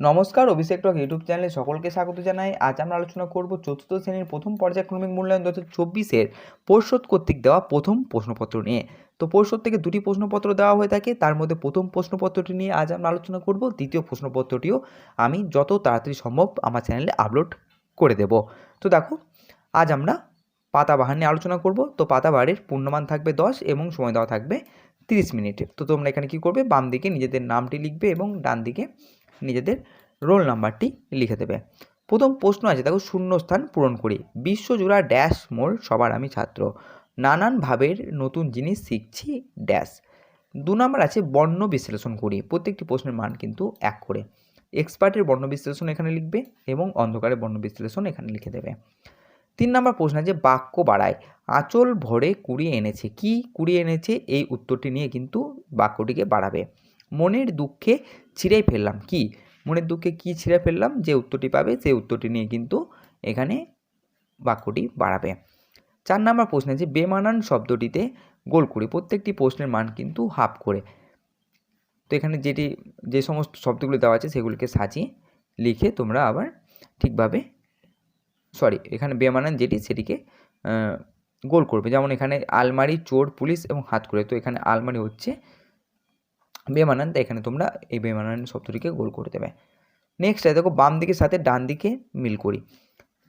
নমস্কার, অভিষেক টক ইউটিউব চ্যানেলে সকলকে স্বাগত জানাই। আজ আমরা আলোচনা করব চতুর্থ শ্রেণির প্রথম পর্যায়ক্রমিক মূল্যায়ন দু হাজার চব্বিশের পরিষদ কর্তৃক দেওয়া প্রথম প্রশ্নপত্র নিয়ে। তো পরিষদ থেকে দুটি প্রশ্নপত্র দেওয়া হয়ে থাকে, তার মধ্যে প্রথম প্রশ্নপত্রটি নিয়ে আজ আমরা আলোচনা করব, দ্বিতীয় প্রশ্নপত্রটিও আমি যত তাড়াতাড়ি সম্ভব আমার চ্যানেলে আপলোড করে দেব। তো দেখো, আজ আমরা পাতাবাহার নিয়ে আলোচনা করব, তো পাতাবাহারের পূর্ণমান থাকবে দশ এবং সময় দেওয়া থাকবে তিরিশ মিনিটে। তো তোমরা এখানে কী করবে বাম দিকে নিজেদের নামটি লিখবে এবং ডান দিকে নিজেদের রোল নাম্বারটি লিখে দেবে। প্রথম প্রশ্ন আছে, দেখো, শূন্যস্থান পূরণ করি। বিশ্বজোড়া ড্যাশ মোর সবার আমি ছাত্র। নানান ভাবের নতুন জিনিস শিখছি, ড্যাশ। দু নম্বর আছে, বর্ণ বিশ্লেষণ করি। প্রত্যেকটি প্রশ্নের মান কিন্তু এক করে। এক্সপার্টের বর্ণ বিশ্লেষণ এখানে লিখবে এবং অন্ধকারের বর্ণ বিশ্লেষণ এখানে লিখে দেবে। তিন নম্বর প্রশ্ন আছে, বাক্য বাড়ায়। আঁচল ভরে কুড়িয়ে এনেছে। কি কুড়িয়ে এনেছে? এই উত্তরটি নিয়ে কিন্তু বাক্যটিকে বাড়াবে। মনের দুঃখে ছিঁড়ে ফেললাম। কি? মনের দুঃখে কি ছিঁড়ে ফেললাম? যে উত্তরটি পাবে, সেই উত্তরটি নিয়ে কিন্তু এখানে বাক্যটি বাড়াবে। চার নম্বর প্রশ্ন আছে বেমানান শব্দটিতে গোল করি, প্রত্যেকটি প্রশ্নের মান কিন্তু হাফ করে। তো এখানে যেটি, যে সমস্ত শব্দগুলো দেওয়া আছে, সেগুলিকে সাজিয়ে লিখে তোমরা আবার ঠিকভাবে সরি এখানে বেমানান যেটি, সেটিকে গোল করবে। যেমন এখানে আলমারি, চোর, পুলিশ এবং হাত করে। তো এখানে আলমারি হচ্ছে বেমানান তাই এখানে তোমরা এই বেমানান শব্দটিকে গোল করে দেবে। নেক্সট দেখো, বাম দিকের সাথে ডান দিকে মিল করি।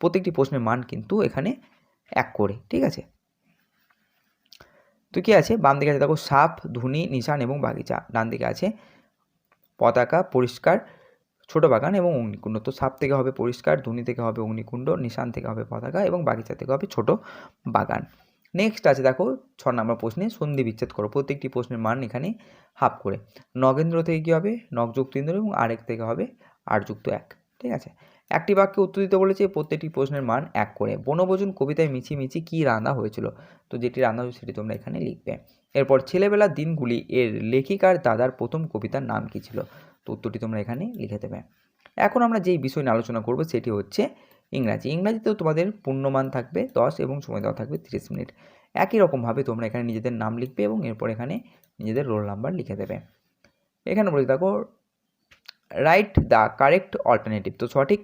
প্রত্যেকটি প্রশ্নের মান কিন্তু এখানে এক করে, ঠিক আছে? তো কী আছে? বাম দিকে আছে দেখো, সাপ, ধুনি, নিশান এবং বাগিচা। ডান দিকে আছে পতাকা, পরিষ্কার, ছোট বাগান এবং অগ্নিকুণ্ড। তো সাপ থেকে হবে পরিষ্কার, ধুনি থেকে হবে অগ্নিকুণ্ড, নিশান থেকে হবে পতাকা এবং বাগিচা থেকে হবে ছোট বাগান। নেক্সট আছে দেখো, ছ নম্বর প্রশ্নে সন্ধি বিচ্ছেদ করো। প্রত্যেকটি প্রশ্নের মান এখানে হাফ করে। নগেন্দ্র থেকে কী হবে? নখযুক্ত ইন্দ্র এবং আরেক থেকে হবে আট যুক্ত এক। ঠিক আছে? একটি বাক্যে উত্তর দিতে বলেছে, প্রত্যেকটি প্রশ্নের মান এক করে। বনভোজন কবিতায় মিছি মিছি কী রান্না হয়েছিল? তো যেটি রান্না হয়েছে সেটি তোমরা এখানে লিখবে। এরপর ছেলেবেলার দিনগুলি এর লেখিকার দাদার প্রথম কবিতার নাম কী ছিল? তো উত্তরটি তোমরা এখানে লিখে দেবে। এখন আমরা যেই বিষয় নিয়ে আলোচনা করব সেটি হচ্ছে ইংরাজি। ইংরাজিতেও তোমাদের পূর্ণমান থাকবে দশ এবং সময় দেওয়া থাকবে তিরিশ মিনিট। একই রকমভাবে তোমরা এখানে নিজেদের নাম লিখবে এবং এরপর এখানে নিজেদের রোল নাম্বার লিখে দেবে। এখানে বলে দেখো রাইট দ্য কারেক্ট অল্টারনেটিভ তো সঠিক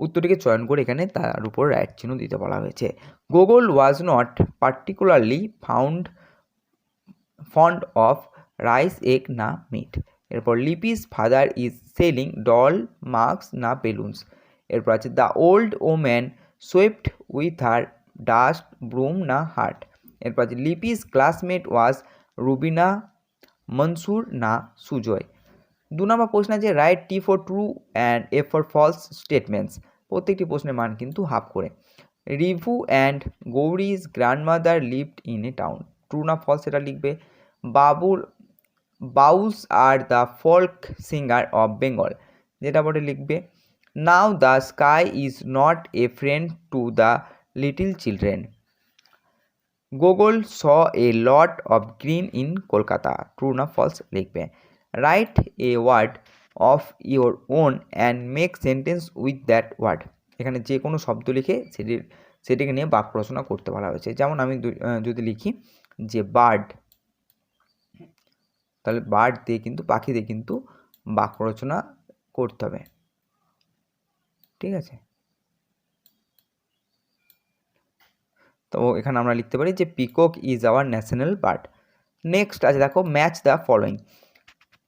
উত্তরটিকে চয়ন করে এখানে তার উপর রাইট চিহ্ন দিতে বলা হয়েছে। Gogol was not particularly found fond of rice egg না মিট এরপর Lipi's father is selling doll marks না বেলুনস এরপর আছে the old woman swept with her dust broom না হার্ট। এরপর আছে লিপিস ক্লাসমেট ওয়াজ রুবিনা মনসুর না সুজয়। দু নম্বর প্রশ্ন আছে, write T for true and a for false statements. প্রত্যেকটি প্রশ্নের মান কিন্তু হাফ করে। Rivu and Gouri's grandmother lived in a town. True না ফলস এটা লিখবে বাবুর বাউস are the folk singer of Bengal. যেটা বলে লিখবে now the sky is not a friend to the little children Gogol saw a lot of green in Kolkata true না false লিখবে write a word of your own and make sentence with that word এখানে যে কোনো শব্দ লিখে সেটির সেটিকে নিয়ে বাক্য রচনা করতে বলা হয়েছে। যেমন আমি যদি লিখি যে বার্ড তাহলে বার্ড দিয়ে কিন্তু পাখি দিয়ে কিন্তু বাক্য রচনা করতে হবে। ঠিক আছে? তো এখানে আমরা লিখতে পারি যে peacock is our national bird next আছে দেখো ম্যাচ দ্য ফলোয়িং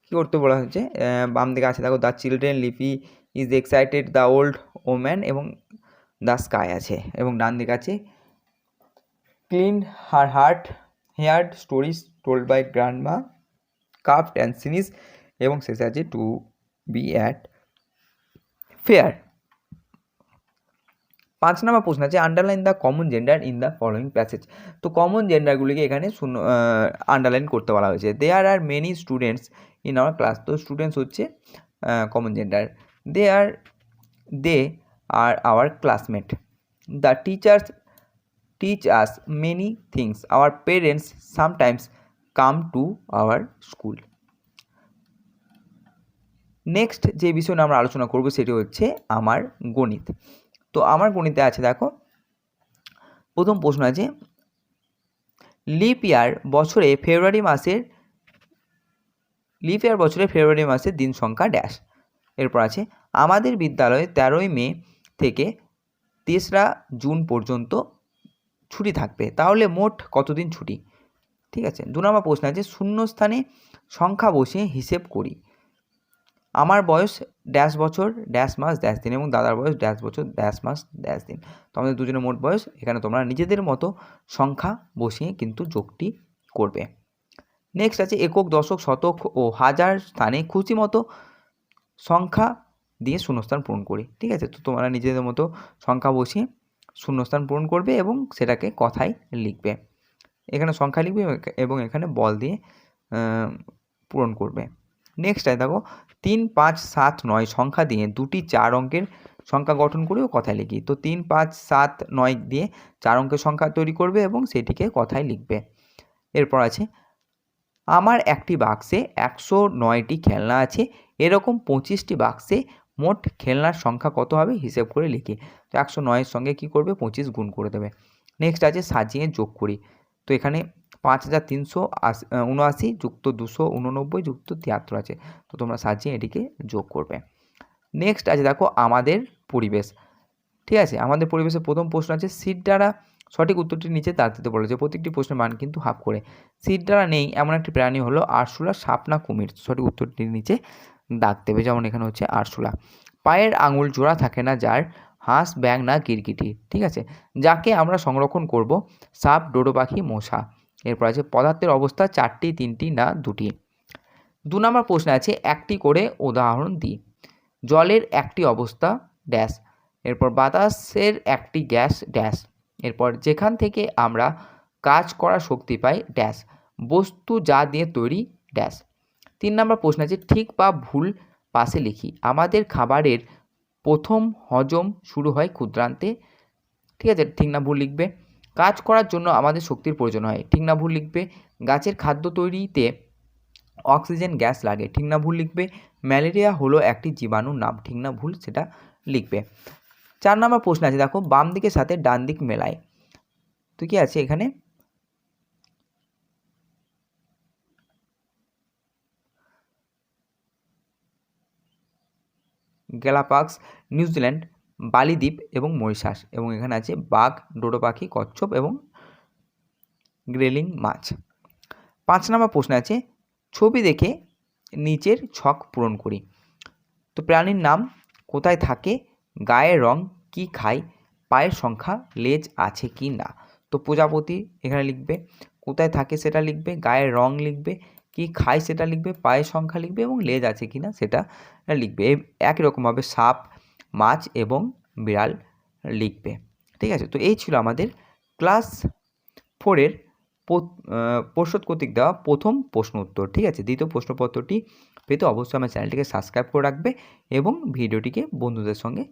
কী করতে বলা হয়েছে? বাম দিকে আছে দেখো the children Lipi is excited the old woman এবং দ্য স্কাই আছে। এবং ডান দিকে আছে clean her heart heard stories told by grandma কাফট and সিনিস এবং শেষে আছে টু বি অ্যাট ফেয়ার পাঁচ নম্বর প্রশ্ন আছে underline the common gender in the following passage তো কমন জেন্ডারগুলিকে এখানে শূন্য আন্ডারলাইন করতে বলা হয়েছে। There are many students in our class তো স্টুডেন্টস হচ্ছে common gender they are they are our classmate the teachers teach us many things our parents sometimes come to our school next যে বিষয় নিয়ে আমরা আলোচনা করব, সেটি হচ্ছে আমার গণিত। তো আমার গণিতে আছে, দেখো। প্রথম প্রশ্ন আছে লিপ ইয়ার বছরে ফেব্রুয়ারি মাসের লিপ ইয়ার বছরে ফেব্রুয়ারি মাসের দিন সংখ্যা ড্যাশ এরপর আছে, আমাদের বিদ্যালয়ে তেরোই মে থেকে তেসরা জুন পর্যন্ত ছুটি থাকবে। তাহলে মোট কতদিন ছুটি? ঠিক আছে, দু নম্বর প্রশ্ন আছে শূন্যস্থানে সংখ্যা বসিয়ে হিসেব করি। আমার বয়স ড্যাশ বছর ড্যাশ মাস ড্যাশ দিন এবং দাদার বয়স ড্যাশ বছর ড্যাশ মাস ড্যাশ দিন। তো আমাদের দুজনের মোট বয়স, এখানে তোমরা নিজেদের মতো সংখ্যা বসিয়ে কিন্তু যোগটি করবে। নেক্সট আছে একক, দশক, শতক ও হাজার স্থানে খুশি মতো সংখ্যা দিয়ে শূন্যস্থান পূরণ করি। ঠিক আছে? তো তোমরা নিজেদের মতো সংখ্যা বসিয়ে শূন্যস্থান পূরণ করবে এবং সেটাকে কথায় লিখবে। এখানে সংখ্যা লিখবে এবং এখানে বল দিয়ে পূরণ করবে। নেক্সট আছে দেখো, তিন, পাঁচ, সাত, নয় সংখ্যা দিয়ে দুটি চার অঙ্কের সংখ্যা গঠন করেও কথায় লিখি। তো তিন, পাঁচ, সাত, নয় দিয়ে চার অঙ্কের সংখ্যা তৈরি করবে এবং সেটিকে কথায় লিখবে। এরপর আছে, আমার একটি বাক্সে একশো নয়টি খেলনা আছে, এরকম পঁচিশটি বাক্সে মোট খেলনার সংখ্যা কত হবে হিসেব করে লিখি। তো একশো নয়ের সঙ্গে কী করবে? পঁচিশ গুণ করে দেবে। নেক্সট আছে, সাজিয়ে যোগ করি। তো এখানে পাঁচ হাজার তিনশো আশি উনআশি যুক্ত দুশো উননব্বই যুক্ত তিয়াত্তর আছে। তো তোমরা সাজিয়ে এটিকে যোগ করবে। নেক্সট আছে দেখো আমাদের পরিবেশ। ঠিক আছে? আমাদের পরিবেশের প্রথম প্রশ্ন আছে সিট দ্বারা সঠিক উত্তরটি নিচে দাগ দিতে বলেছে। প্রত্যেকটি প্রশ্নের মান কিন্তু হাফ করে। সিট দ্বারা নেই, এমন একটি প্রাণী হলো আরশোলা সাপ না কুমির। সঠিক উত্তরটির নিচে দাগ দেবে, যেমন এখানে হচ্ছে আরশোলা। পায়ের আঙুল জোড়া থাকে না যার, হাঁস ব্যাং না গিরগিটি। ঠিক আছে? যাকে আমরা সংরক্ষণ করব, সাপ, ডোডো পাখি, মশা। এরপর আছে পদার্থের অবস্থা চারটি, তিনটি না দুটি। দু নম্বর প্রশ্ন আছে, একটি করে উদাহরণ দিই জলের একটি অবস্থা, ড্যাশ। এরপর বাতাসের একটি গ্যাস, ড্যাশ। এরপর যেখান থেকে আমরা কাজ করার শক্তি পাই, ড্যাশ। বস্তু যা দিয়ে তৈরি, ড্যাশ। তিন নম্বর প্রশ্ন আছে, ঠিক বা ভুল পাশে লিখি, আমাদের খাবারের প্রথম হজম শুরু হয় ক্ষুদ্রান্তে। ঠিক আছে, ঠিক না ভুল লিখবে? কাজ করার জন্য আমাদের শক্তির প্রয়োজন হয়। ঠিক না ভুল লিখবে? গাছের খাদ্য তৈরিতে অক্সিজেন গ্যাস লাগে। ঠিক না ভুল লিখবে? ম্যালেরিয়া হলো একটি জীবাণুর নাম। ঠিক না ভুল সেটা লিখবে। চার নম্বর প্রশ্ন আছে। দেখো, বাম দিকের সাথে ডান দিক মেলায়। তো কি আছে এখানে? গ্যালাপাক্স নিউজিল্যান্ড। বালিদ্বীপ এবং মরিশাস এবং এখানে আছে বাঘ, ডোডো পাখি, কচ্ছপ এবং গ্রেলিং মাছ। পাঁচ নম্বর প্রশ্ন আছে, ছবি দেখে নিচের ছক পূরণ করি। তো প্রাণীর নাম কোথায় থাকে গায়ের রং কি খায়, পায়ের সংখ্যা, লেজ আছে কি না? তো প্রজাপতি এখানে লিখবে, কোথায় থাকে সেটা লিখবে গায়ের রং লিখবে, কি খায় সেটা লিখবে, পায়ের সংখ্যা লিখবে এবং লেজ আছে কি না সেটা লিখবে। একই রকমভাবে সাপ মাছ এবং বিড়াল লিখবে। ঠিক আছে? তো এই ছিল আমাদের ক্লাস ফোরের পোষদ কর্তৃক দেওয়া প্রথম প্রশ্ন উত্তর। ঠিক আছে? দ্বিতীয় প্রশ্নপত্রটি পেতে অবশ্যই আমার চ্যানেলটিকে সাবস্ক্রাইব করে রাখবে এবং ভিডিওটিকে বন্ধুদের সঙ্গে